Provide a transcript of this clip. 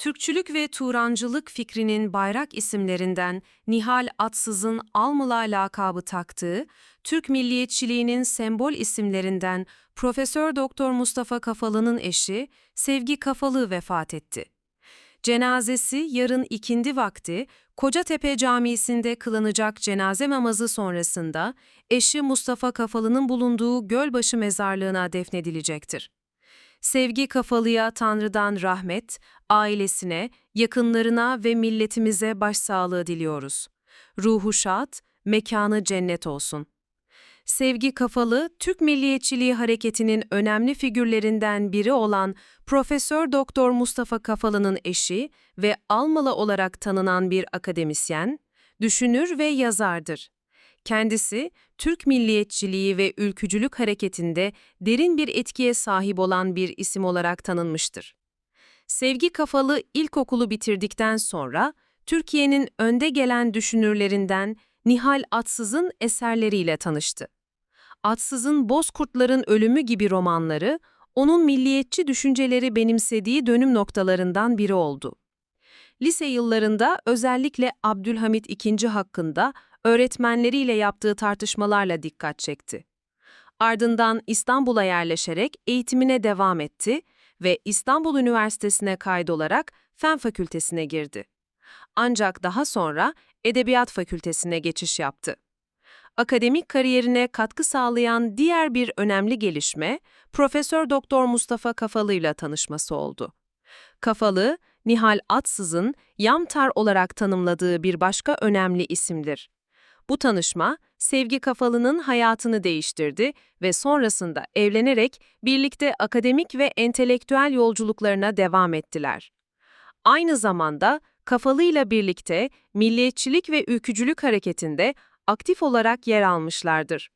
Türkçülük ve Turancılık fikrinin bayrak isimlerinden Nihal Atsız'ın Almıla lakabı taktığı, Türk milliyetçiliğinin sembol isimlerinden Profesör Doktor Mustafa Kafalı'nın eşi Sevgi Kafalı vefat etti. Cenazesi yarın ikindi vakti Kocatepe Camisi'nde kılınacak cenaze namazı sonrasında eşi Mustafa Kafalı'nın bulunduğu Gölbaşı mezarlığına defnedilecektir. Sevgi Kafalı'ya Tanrı'dan rahmet, ailesine, yakınlarına ve milletimize başsağlığı diliyoruz. Ruhu şad, mekanı cennet olsun. Sevgi Kafalı, Türk Milliyetçiliği Hareketi'nin önemli figürlerinden biri olan Profesör Doktor Mustafa Kafalı'nın eşi ve Almalı olarak tanınan bir akademisyen, düşünür ve yazardır. Kendisi, Türk milliyetçiliği ve ülkücülük hareketinde derin bir etkiye sahip olan bir isim olarak tanınmıştır. Sevgi Kafalı ilkokulu bitirdikten sonra Türkiye'nin önde gelen düşünürlerinden Nihal Atsız'ın eserleriyle tanıştı. Atsız'ın Bozkurtların Ölümü gibi romanları, onun milliyetçi düşünceleri benimsediği dönüm noktalarından biri oldu. Lise yıllarında özellikle Abdülhamit II hakkında öğretmenleriyle yaptığı tartışmalarla dikkat çekti. Ardından İstanbul'a yerleşerek eğitimine devam etti ve İstanbul Üniversitesi'ne kaydolarak Fen Fakültesine girdi. Ancak daha sonra Edebiyat Fakültesine geçiş yaptı. Akademik kariyerine katkı sağlayan diğer bir önemli gelişme, Profesör Doktor Mustafa Kafalı ile tanışması oldu. Kafalı, Nihal Atsız'ın Yamtar olarak tanımladığı bir başka önemli isimdir. Bu tanışma, Sevgi Kafalı'nın hayatını değiştirdi ve sonrasında evlenerek birlikte akademik ve entelektüel yolculuklarına devam ettiler. Aynı zamanda Kafalı ile birlikte milliyetçilik ve ülkücülük hareketinde aktif olarak yer almışlardır.